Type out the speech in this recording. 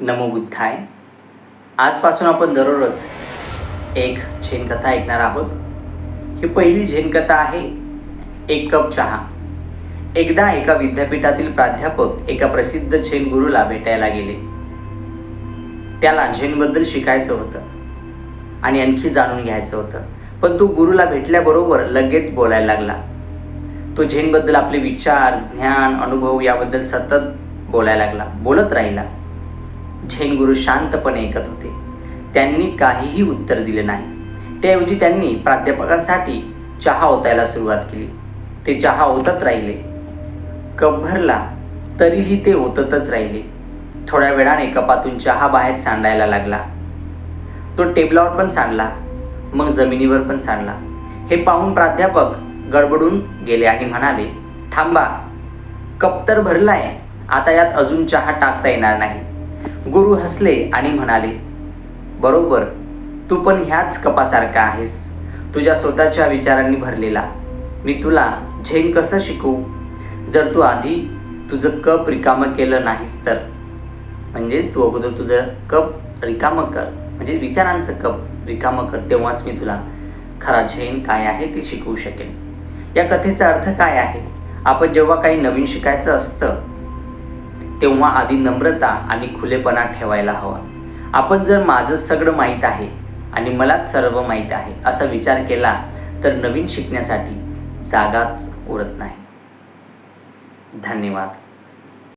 नमो बुद्धाय. आजपासून आपण दररोज एक झेनकथा ऐकणार आहोत. ही पहिली झेन कथा आहे एक कप चहा. एकदा एका विद्यापीठातील प्राध्यापक एका प्रसिद्ध झेन गुरुला भेटायला गेले. त्याला झेनबद्दल शिकायचं होतं आणि आणखी जाणून घ्यायचं होतं. पण तो गुरुला भेटल्याबरोबर लगेच बोलायला लागला. तो झेनबद्दल आपले विचार ज्ञान अनुभव याबद्दल सतत बोलायला लागला. बोलत राहिला. झेन गुरु शांतपणे ऐकत होते. त्यांनी काहीही उत्तर दिले नाही. त्याऐवजी त्यांनी प्राध्यापकांसाठी चहा ओतायला सुरुवात केली. ते चहा ओतत राहिले. कप भरला तरीही ते ओततच राहिले. थोड्या वेळाने कपातून चहा बाहेर सांडायला लागला. तो टेबलावर पण सांडला मग जमिनीवर पण सांडला. हे पाहून प्राध्यापक गडबडून गेले आणि म्हणाले थांबा कप तर भरलाय आता यात अजून चहा टाकता येणार नाही. गुरु हसले आणि म्हणाले बरोबर तू पण ह्याच कपासारखा आहेस. तुझ्या स्वतःच्या विचारांनी भरलेला. मी तुला झेन कसं शिकवू? जर तू आधी तुझं कप रिकामं केलं नाहीस तर. म्हणजेच तू अगोदर तुझं कप रिकामं कर. म्हणजे विचारांचं कप रिकामं कर. तेव्हाच मी तुला खरा झेन काय आहे ते शिकवू शकेन. या कथेचा अर्थ काय आहे? आपण जेव्हा काही नवीन शिकायचं असतं तेव्हा आधी नम्रता आणि खुलेपणा ठेवायला हवा. आपण जर माझं सगळं माहीत आहे आणि मलाच सर्व माहीत आहे असा विचार केला तर नवीन शिकण्यासाठी जागाच उरत नाही. धन्यवाद.